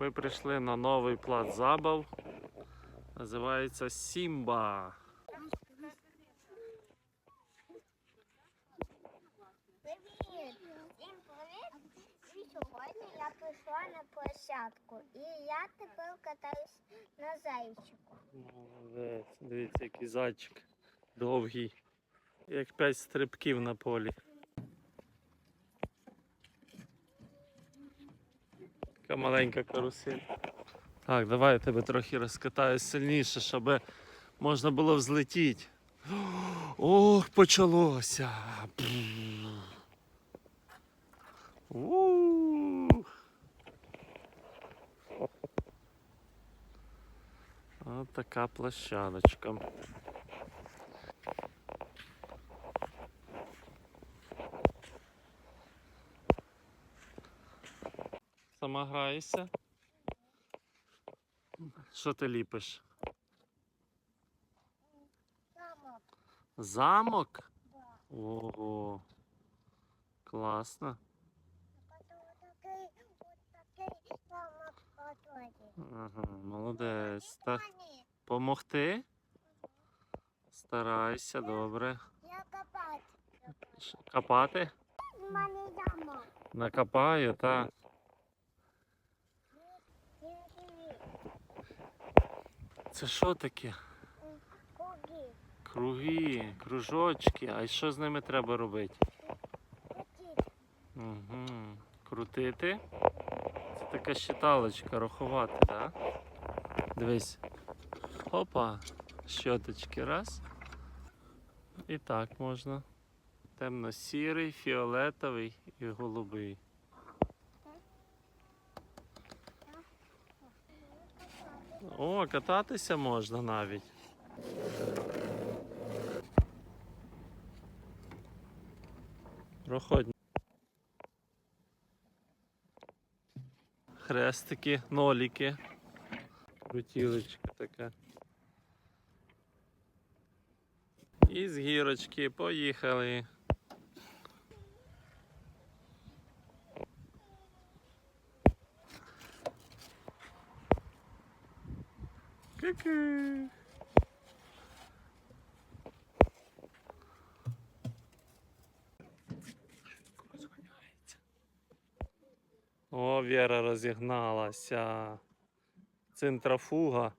Ми прийшли на новий плац забав. Називається Сімба. Привіт! Сьогодні я прийшла на площадку. І я тепер катаюсь на зайчику. Молодець. Дивіться, який зайчик довгий. Як п'ять стрибків на полі. Така маленька карусель. Так, давай я тебе трохи розкатаю сильніше, щоб можна було взлетіти. Ох, почалося. Ух. Ось така площадочка. Сама граєшся? Що ти ліпиш? Мамо, Замок? Ого. Класно. такий, такий замок. Ага, молодець. Та помогти? Старайся, добре. я копати. Копати? Накопаю, та. Це що таке? Куги. Круги, кружочки. А що з ними треба робити? Кутіть. Угу. Крутити. Це така щиталочка, рахувати, так? Да? Дивись. Опа. Щоточки раз. І так можна. Темно-сірий, фіолетовий і голубий. О, кататися можна навіть. Проходь. Хрестики, ноліки. Крутілочка така. І з гірочки поїхали. Ку-ку. О, Віра розігналася. Центрофуга.